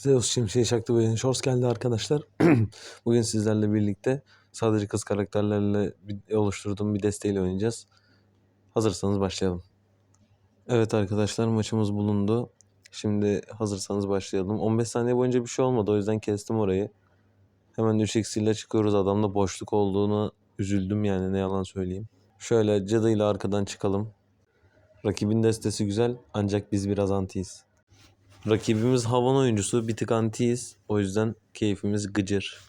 Zeus Şimşek'e çaktı ve Shorts geldi arkadaşlar. Bugün sizlerle birlikte sadece kız karakterlerle oluşturduğum bir desteğiyle oynayacağız. Hazırsanız başlayalım. Evet arkadaşlar maçımız bulundu. Şimdi hazırsanız başlayalım. 15 saniye boyunca bir şey olmadı o yüzden kestim orayı. Hemen 3x ile çıkıyoruz. Adamda boşluk olduğunu üzüldüm yani ne yalan söyleyeyim. Şöyle cadı ile arkadan çıkalım. Rakibin destesi güzel ancak biz biraz antiyiz. Rakibimiz havan oyuncusu bir. O yüzden keyfimiz gıcır.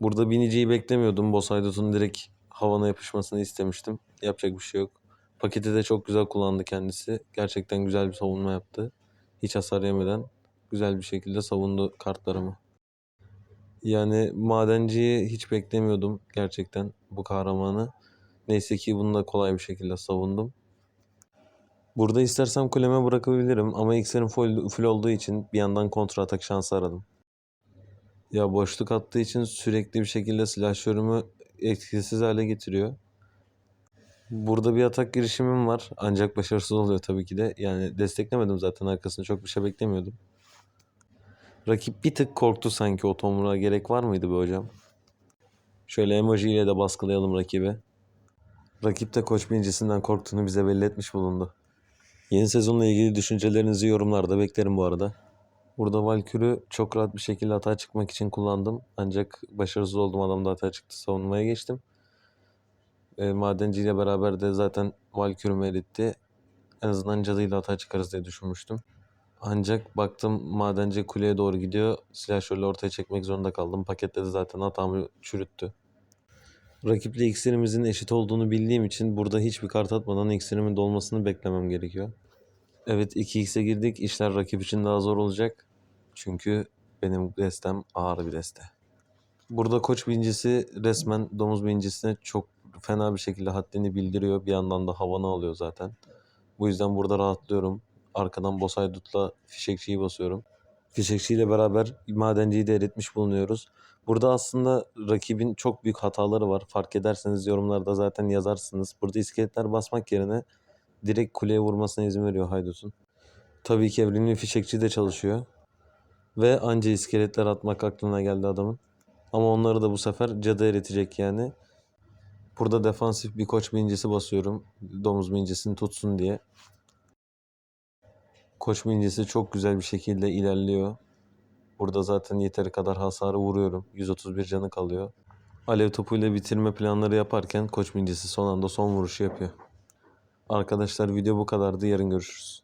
Burada biniciyi beklemiyordum. Boss Haydut'un direkt havana yapışmasını istemiştim. Yapacak bir şey yok. Paketi de çok güzel kullandı kendisi. Gerçekten güzel bir savunma yaptı. Hiç hasar yemeden güzel bir şekilde savundu kartlarımı. Yani madenciyi hiç beklemiyordum gerçekten bu kahramanı. Neyse ki bunu da kolay bir şekilde savundum. Burada istersem kuleme bırakabilirim ama iksirim full, full olduğu için bir yandan kontra atak şansı aradım. Ya boşluk attığı için sürekli bir şekilde silahşörümü etkisiz hale getiriyor. Burada bir atak girişimim var ancak başarısız oluyor tabii ki de. Yani desteklemedim zaten arkasını çok bir şey beklemiyordum. Rakip bir tık korktu sanki o tomruğa gerek var mıydı be hocam? Şöyle emoji ile de baskılayalım rakibi. Rakip de koç birincisinden korktuğunu bize belli etmiş bulundu. Yeni sezonla ilgili düşüncelerinizi yorumlarda beklerim bu arada. Burada Valkür'ü çok rahat bir şekilde hata çıkmak için kullandım. Ancak başarısız oldum. Adam da hata çıktı. Savunmaya geçtim. E, Madenci ile beraber de zaten Valkür'ümü eritti. En azından cadıyla hata çıkarız diye düşünmüştüm. Ancak baktım madenci kuleye doğru gidiyor. Silahşörle ortaya çekmek zorunda kaldım. Paketledi zaten hatamı çürüttü. Rakiple iksirimizin eşit olduğunu bildiğim için burada hiçbir kart atmadan iksirimin dolmasını beklemem gerekiyor. Evet 2x'e girdik. İşler rakip için daha zor olacak. Çünkü benim destem ağır bir deste. Burada koç birincisi resmen domuz birincisine çok fena bir şekilde haddini bildiriyor. Bir yandan da havanı alıyor zaten. Bu yüzden burada rahatlıyorum. Arkadan Bosaydut'la fişekçiyi basıyorum. Fişekçiyle beraber madenciyi de eritmiş bulunuyoruz. Burada aslında rakibin çok büyük hataları var. Fark ederseniz yorumlarda zaten yazarsınız. Burada iskeletler basmak yerine direkt kuleye vurmasına izin veriyor Haydut'un. Tabii ki evrimli fişekçi de çalışıyor. Ve anca iskeletler atmak aklına geldi adamın. Ama onları da bu sefer cadı eritecek yani. Burada defansif bir koç birincisi basıyorum. Domuz birincisini tutsun diye. Koç birincisi çok güzel bir şekilde ilerliyor. Burada zaten yeteri kadar hasarı vuruyorum. 131 canı kalıyor. Alev topuyla bitirme planları yaparken koç birincisi son anda son vuruşu yapıyor. Arkadaşlar video bu kadardı. Yarın görüşürüz.